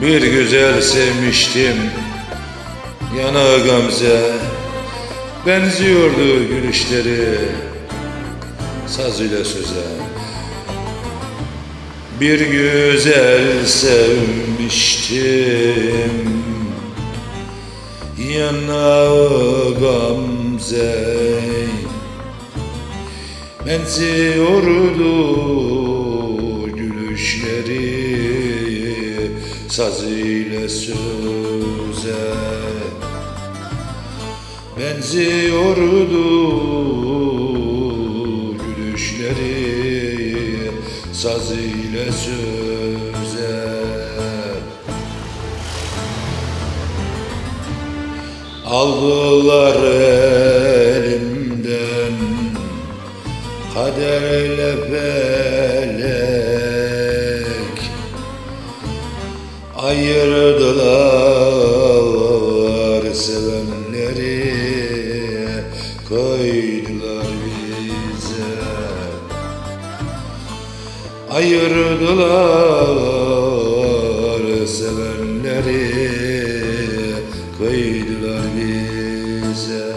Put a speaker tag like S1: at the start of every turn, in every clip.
S1: Bir güzel sevmiştim Yana gamze Benziyordu gülüşleri Saz ile söze. Bir güzel sevmiştim. Yanağı gamze Benziyordu gülüşleri Saz ile söze Benziyordu Saz ile söze. Aldılar elimden Kaderle felek. Ayırdılar sevenleri Koydular bize Ayırdılar sevenleri Koydular bize.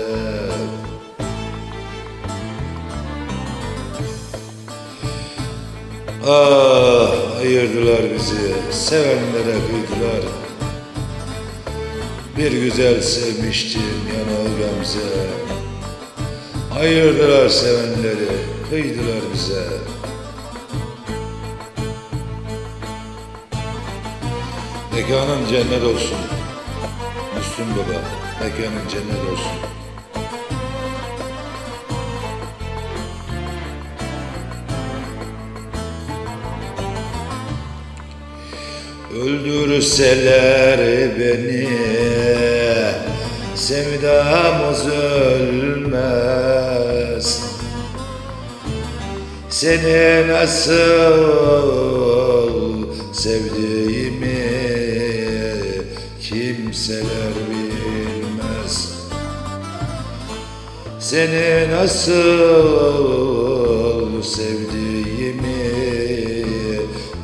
S1: Ah ayırdılar bizi Sevenlere kıydılar. Bir güzel sevmiştim yanağı gamze Ayırdılar sevenleri Kıydılar bize Mekanın cennet olsun. Müslüm Baba Mekanın cennet olsun. Öldürseler beni Sevdamız ölmez. Seni nasıl sevdiğimi kimseler bilmez. Seni nasıl sevdiğimi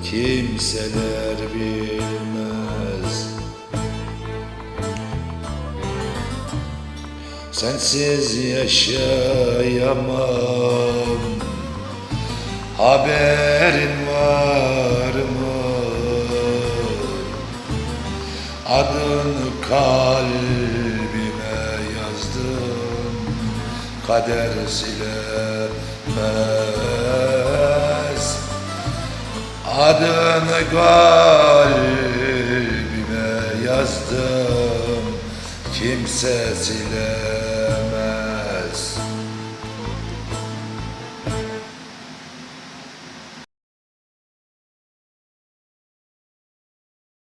S1: kimseler bilmez. Sensiz yaşayamam. Haberin Kader silemez Adını kalbime yazdım Kimse silemez